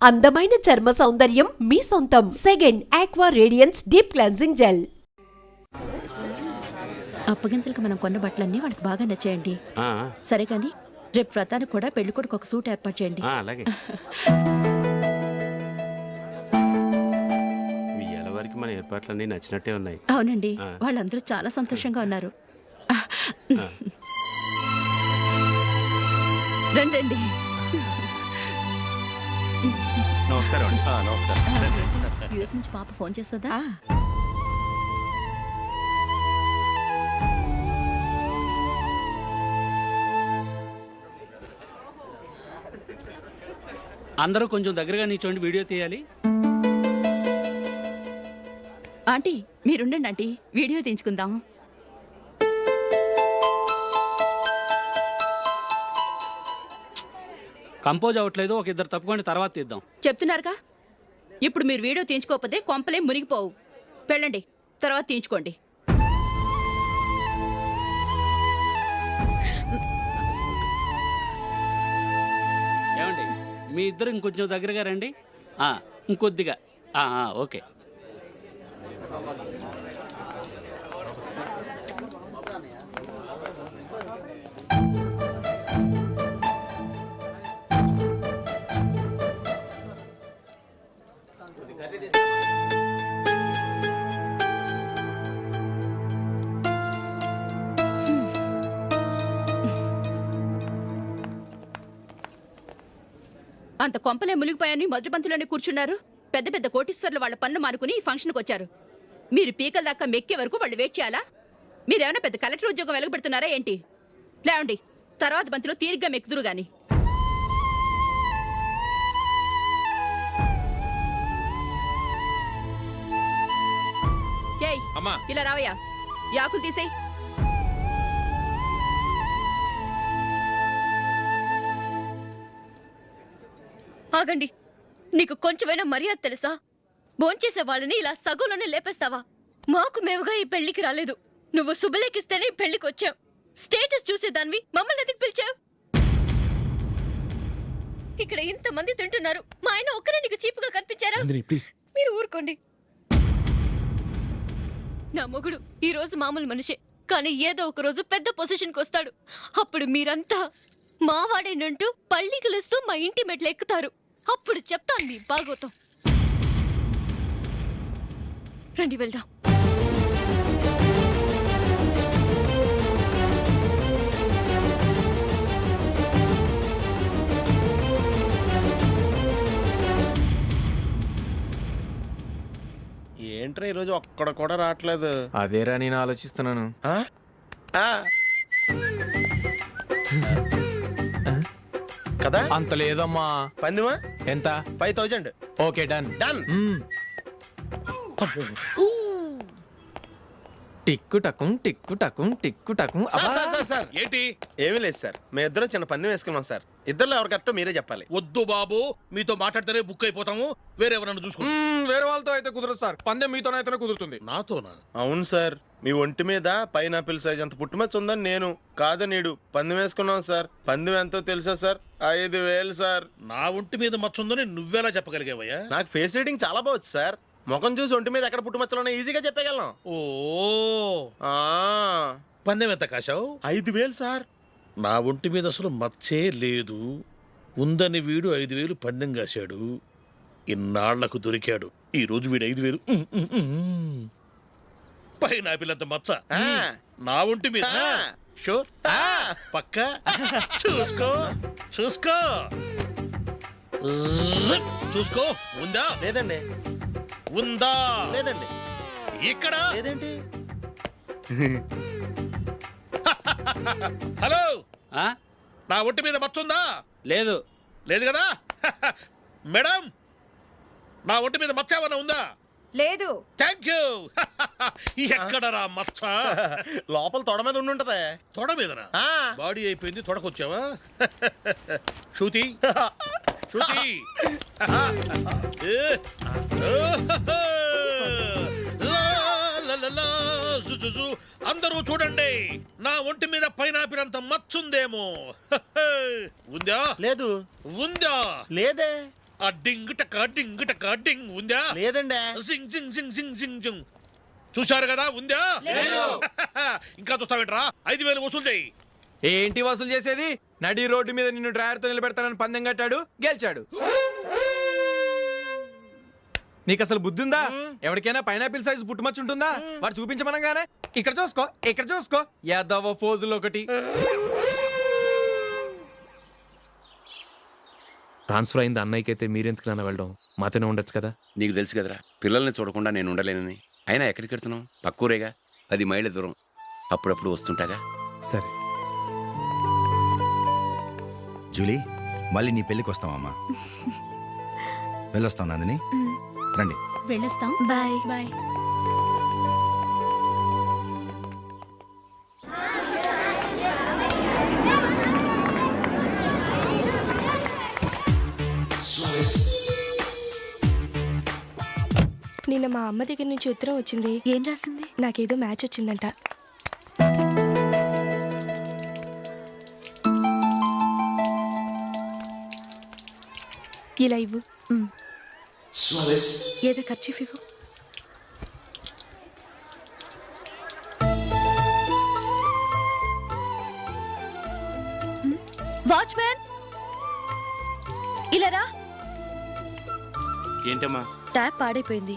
అందమైన చర్మ సౌందర్యం మీ సొంతం. Second aqua radiance deep cleansing gel అప్పగింతలకు మనం కొన్న బట్టలన్నీ వాళ్ళకి బాగా నచ్చాయండి. సరే కానీ రేపు వ్రతానికి కూడా పెళ్ళి కొడుకు ఒక సూట్ ఏర్పాటు చేయండి. ఆ, అలాగే. ఇవాళ వరకు మన ఏర్పాట్లన్నీ నచ్చినట్టే ఉన్నాయి. అవునండి. వాళ్ళందరూ చాలా సంతోషంగా ఉన్నారు. రండి. నమస్కారం అండి. నమస్కారం. యుఎస్ నుంచి పాప ఫోన్ చేస్తుందా? అందరూ కొంచెం దగ్గరగా నిల్చోండి వీడియో తీయాలి. ఆంటీ మీరుండండి ఆంటీ. వీడియో తీయించుకుందాం కంపోజ్ అవ్వట్లేదు ఒక ఇద్దరు తప్పుకోండి తర్వాత తీద్దాం. చెప్తున్నారుగా? ఇప్పుడు మీరు వీడియో తీయించుకోకపోతే కొంపలే మునిగిపోవు. వెళ్ళండి తర్వాత తీయించుకోండి. ఏమండి మీ ఇద్దరు ఇంకొంచెం దగ్గరగా రండి. ఆ, ఇంకొద్దిగా. ఆ, ఆ, ఓకే. అంత కొంపలే మునిగిపోయాని మొదటి బంతిలోనే కూర్చున్నారు. పెద్ద పెద్ద కోటీశ్వర్లు వాళ్ళ పన్ను మానుకుని ఈ ఫంక్షన్కి వచ్చారు. మీరు పీకల దాకా మెక్కే వరకు వాళ్ళు వెయిట్ చేయాలా? మీరేమైనా పెద్ద కలెక్టర్ ఉద్యోగం వెలగబెడుతున్నారా ఏంటి? లేవండి తర్వాత బంతిలో తీరిగ్గా మెక్కుదురు గాని. ఏయ్ అమ్మా. ఇలా రావయ్యా. యాకులు తీసేయ్. ఆగండి. నీకు కొంచెమైనా మర్యాద తెలుసా? భోంచేసే వాళ్ళని ఇలా సగంలోనే లేపేస్తావా? మాకు మేముగా ఈ పెళ్ళికి రాలేదు. నువ్వు శుభలేఖిస్తేనే పెళ్ళికి వచ్చావు. స్టేటస్ చూసేదానివి మమ్మల్ని ఎందుకు పిలిచావు? ఇక్కడ ఇంతమంది తింటున్నారు. మా ఆయన ఒక్కరే నీకు చీపుగా కనిపించారా? మీరు ఊరుకోండి. నా మొగుడు ఈ రోజు మామూలు మనిషే కానీ ఏదో ఒక రోజు పెద్ద పొజిషన్కి వస్తాడు. అప్పుడు మీరంతా మావాడేనంటూ పళ్ళి కలుస్తూ మా ఇంటి మెట్లు ఎక్కుతారు. అప్పుడు చెప్తాను మీ బాగోతం. రండి వెళ్దాం. ఏంట్రా ఈరోజు ఒక్కడ కూడా రావట్లేదు? అదేరా నేను ఆలోచిస్తున్నాను. ఆ? ఆ. కదా? అంత లేదమ్మా. పందిమా? ఎంత? Five thousand. Okay done. Done. టిక్కు టకుం టిక్కు టకుం టిక్కు టకుం. సార్. Sir sir sir. ఏంటి? ఏమీ లేదు సార్. మేము ఇద్దరం చిన్న పందెం వేసుకున్నాం సార్. ఇద్దరు ఎవరు కరెక్టో మీరే చెప్పాలి. వద్దు బాబు మీతో మాట్లాడితేనే బుక్ అయిపోతాము. వేరెవరన్నా చూసుకోండి. మ్మ్, వేరే వాళ్ళతో అయితే కుదరదు సార్. పందెం మీతోనైతేనే కుదురుతుంది. నాతోనా? అవును సార్. మీ ఒంటి మీద పైనాపిల్ సైజ్ అంత పుట్టుమచ్చ ఉందని నేను కాదు నీడు పందెం వేసుకున్నాం సార్. పందెం ఎంతో తెలుసా సార్? ఐదు వేలు సార్. నా ఒంటి మీద మచ్చ ఉందని నువ్వెలా చెప్పగలిగావయ్యా? నాకు ఫేస్ రీడింగ్ చాలా బాగుంది సార్. ముఖం చూసి ఒంటి మీద ఎక్కడ పుట్టుమచ్చలో ఈజీగా చెప్పగలం ఓ. ఆ, పందెం ఎంత కాశావు? ఐదు వేలు సార్. నా ఒంటి మీద అసలు మచ్చే లేదు. ఉందని వీడు ఐదు వేలు పందెం కాశాడు. ఇన్నాళ్ళకు దొరికాడు. ఈ రోజు వీడు ఐదు వేలు. పైన పిల్లంత మచ్చ. నా ఒంటి మీద. షూర్. ఆ. పక్క. చూసుకో చూసుకో. చూసుకో. ఉందా? లేదండి. ఉందా? లేదండి. ఇక్కడ? లేదేంటి? హలో. ఆ? నా ఒంటి మీద మచ్చ ఉందా లేదు. లేదు కదా? మేడం నా ఒంటి మీద మచ్చ ఏమైనా ఉందా? లేదు. థ్యాంక్ యూ ఎక్కడరా మచ్చ? లోపల తొడ మీద ఉండి ఉంటది తొడ మీదనా? ఆ. బాడీ అయిపోయింది తొడకొచ్చావా? శృతి. శృతి. ఏ. లా, లా, లా, లా, జు, జు, జు. అందరూ చూడండి నా ఒంటి మీద పైనాపినంత మచ్చుందేమో. ఉందా? లేదు. ఉందా? లేదే. ఆ డింగ్ టక డింగ్ టక డింగ్ ఉందా? లేదండి. సింగ్ సింగ్ సింగ్ సింగ్ సింగ్ సింగ్ చూశారు కదా ఉందా? ఇంకా చూస్తావేంట్రా? ఐదు వేలు వసూలు చేయి. ఏంటి వసూలు చేసేది? నడి రోడ్డు మీద నిన్ను డ్రైవర్తో నిలబెడతానని పందెం కట్టాడు గెలిచాడు. నీకు అసలు బుద్ధి ఉందా ఎవరికైనా పైనాపిల్ సైజ్ పుట్టుమచ్చు ఉంటుందా? వాడు చూపించమనగానే. ఇక్కడ చూసుకో ఇక్కడ చూసుకో. యాదవ ఫోజులు ఒకటి. ట్రాన్స్ఫర్ అయింది అన్నయ్యకి అయితే మీరెందుకు నాన్న వెళ్ళడం? మాతోనే ఉండొచ్చు కదా? నీకు తెలుసు కదరా పిల్లల్ని చూడకుండా నేను ఉండలేనని. అయినా ఎక్కడికి వెళ్తున్నావు? పక్కూరేగా? పది మైళ్ళ దూరం. అప్పుడప్పుడు వస్తుంటాగా? సరే. జూలీ మళ్ళీ నీ పెళ్ళికి వస్తామమ్మా వెళ్ళొస్తాం నందిని? రండి. వెళ్ళొస్తాం. బాయ్. బాయ్. నిన్న మా అమ్మ దగ్గర నుంచి ఉత్తరం వచ్చింది. ఏం రాసింది? నాకేదో మ్యాచ్ వచ్చిందంట. ఇలా ఇవ్వు. ఏదో ఖర్చు ఇవ్వు. వాచ్మ్యాన్! ఇలా రా. ఏంటమ్మా? ట్యాప్ పాడైపోయింది.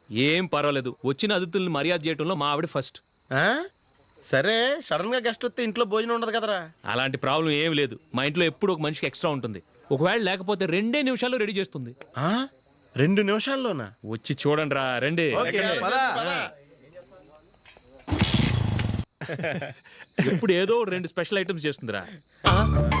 ఏం పర్వాలేదు. వచ్చిన అతిథుల్ని మర్యాద చేయడంలో మా ఆవిడ ఫస్ట్ ఆ? సరే సడన్గా గెస్ట్ వస్తే ఇంట్లో భోజనం ఉండదు కదరా. అలాంటి ప్రాబ్లం ఏం లేదు. మా ఇంట్లో ఎప్పుడు ఒక మనిషికి ఎక్స్ట్రా ఉంటుంది. ఒకవేళ లేకపోతే రెండే నిమిషాల్లో రెడీ చేస్తుంది. ఆ? రెండు నిమిషాల్లోనా? వచ్చి చూడండి రా రండి. ఇప్పుడు ఏదో రెండు స్పెషల్ ఐటమ్స్ చేస్తుందిరా. ఆ?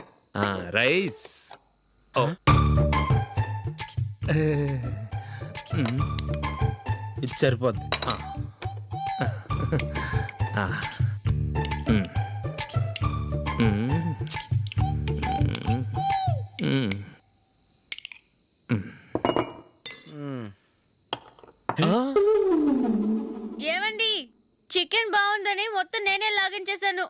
ఆ, రైస్. ఓ. ఇది సరిపోద్ది? ఏమండి? చికెన్ బాగుందని మొత్తం నేనే లాగించేశాను.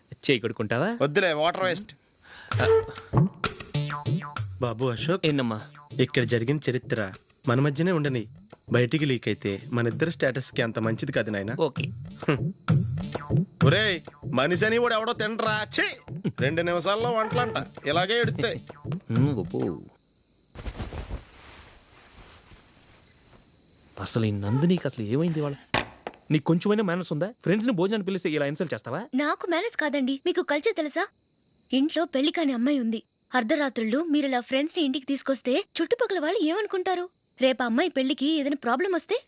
చేయి కొడుకుంటావా? వద్దులే వాటర్ వేస్ట్ బాబు అశోక్ ఏంటమ్మా ఇక్కడ జరిగిన చరిత్ర మన మధ్యనే ఉండని. బయటికి లీక్ అయితే మన ఇద్దరు స్టేటస్కి అంత మంచిది కాదు నాయన. ఓకే. ఒరే మనిషి అని కూడా ఎవడో తినరా? ఛీ! రెండు నిమిషాల్లో వంటలంట. ఇలాగే ఎడుతాయి. అసలు ఈ నందినికి అసలు ఏమైంది వాళ్ళ నీకు కొంచెమైనా మేనస్ ఉందా? ఫ్రెండ్స్ని భోజనాన్ని పిలిస్తే ఇలా ఇన్సల్ట్ చేస్తావా? నాకు మేనేజ్ కాదండి. మీకు కల్చర్ తెలుసా? ఇంట్లో పెళ్ళి కాని అమ్మాయి ఉంది. అర్ధరాత్రులు మీరు ఇలా ఫ్రెండ్స్ని ఇంటికి తీసుకొస్తే చుట్టుపక్కల వాళ్ళు ఏమనుకుంటారు? రేపు ఆ అమ్మాయి పెళ్ళికి ఏదైనా ప్రాబ్లం వస్తే?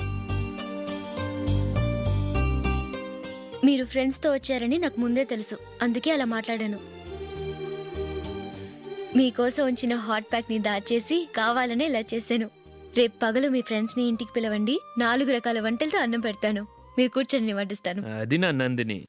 మీరు ఫ్రెండ్స్తో వచ్చారని నాకు ముందే తెలుసు. అందుకే అలా మాట్లాడాను. మీకోసం ఉంచిన హాట్ ప్యాక్ని దాచేసి కావాలనే ఇలా చేశాను. రేపు పగలు మీ ఫ్రెండ్స్ని ఇంటికి పిలవండి. నాలుగు రకాల వంటలతో అన్నం పెడతాను. మీరు కూర్చొని వడ్డిస్తాను అది నా నందిని.